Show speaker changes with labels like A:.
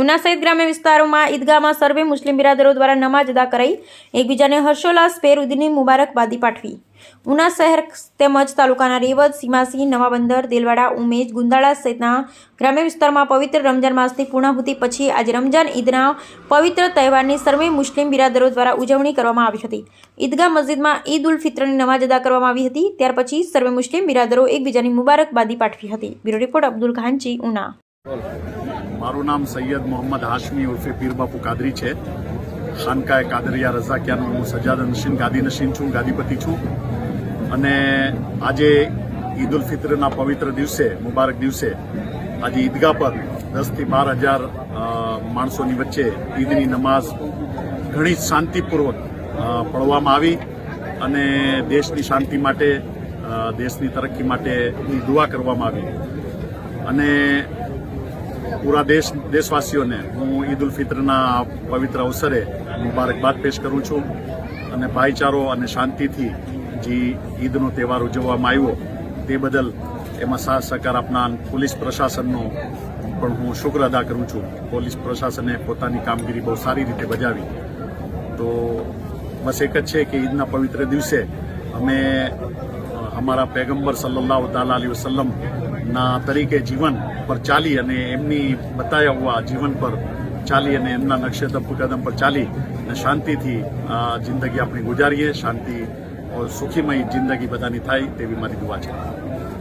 A: ઉના સહિત ગ્રામ્ય વિસ્તારોમાં ઈદગાહમાં સર્વે મુસ્લિમ બિરાદરો દ્વારા નમાજ અદા કરાઈ. એકબીજાને હર્ષોલ્લાસ ઉદીની મુબારકબાદી પાઠવી. ઉના શહેર તેમજ તાલુકાના રેવત સીમાસી, નવાબંદર, દેલવાડા, ઉમેજ, ગુંદાળા સહિતના ગ્રામ્ય વિસ્તારમાં પવિત્ર રમજાન માસની પૂર્ણાહુતિ પછી આજે રમજાન ઈદના પવિત્ર તહેવારની સર્વે મુસ્લિમ બિરાદરો દ્વારા ઉજવણી કરવામાં આવી હતી. ઈદગાહ મસ્જિદમાં ઈદ ઉલ ફિત્રની નમાજ અદા કરવામાં આવી હતી. ત્યાર પછી સર્વે મુસ્લિમ બિરાદરો એકબીજાની મુબારકબાદી પાઠવી હતી. Bureau report Abdul Khanji Una.
B: મારું નામ સૈયદ મોહમ્મદ હાશમી ઉર્ફે પીરબાપુ કાદરી છે. ખાનકાએ કાદરિયા રઝાકિયાનો હું સજાદ નશીન, ગાદી નશીન છું, ગાદીપતિ છું. અને આજે ઈદ ઉલ ફિત્રના પવિત્ર દિવસે, મુબારક દિવસે, આજે ઈદગાહ પર દસથી બાર હજાર માણસોની વચ્ચે ઈદની નમાઝ ઘણી શાંતિપૂર્વક પડવામાં આવી અને દેશની શાંતિ માટે દેશની તરક્કી માટેની દુઆ કરવામાં આવી. અને પૂરા દેશ દેશવાસીઓને હું ઈદ ઉલ ફિત્રના પવિત્ર અવસરે મુબારકબાદ પેશ કરું છું અને ભાઈચારો અને શાંતિથી જે ઈદનો તહેવાર ઉજવવામાં આવ્યો તે બદલ એમાં સાથ સહકાર આપનાર પોલીસ પ્રશાસનનો પણ હું શુક્ર અદા કરું છું. પોલીસ પ્રશાસને પોતાની કામગીરી બહુ સારી રીતે બજાવી. તો બસ એક જ છે કે ઈદના પવિત્ર દિવસે અમે અમારા પેગમ્બર સલ્લાહ તાલા અલી વસલ્લમ ના તરીકે જીવન પર ચાલી અને એમની બતાવ્યા હુઆ જીવન પર ચાલી અને એમના નકશે કદમ પર ચાલી અને શાંતિથી જિંદગી આપણી ગુજારીએ, શાંતિ સુખીમય જિંદગી બધાની થાય તેવી મારી દુઆ છે.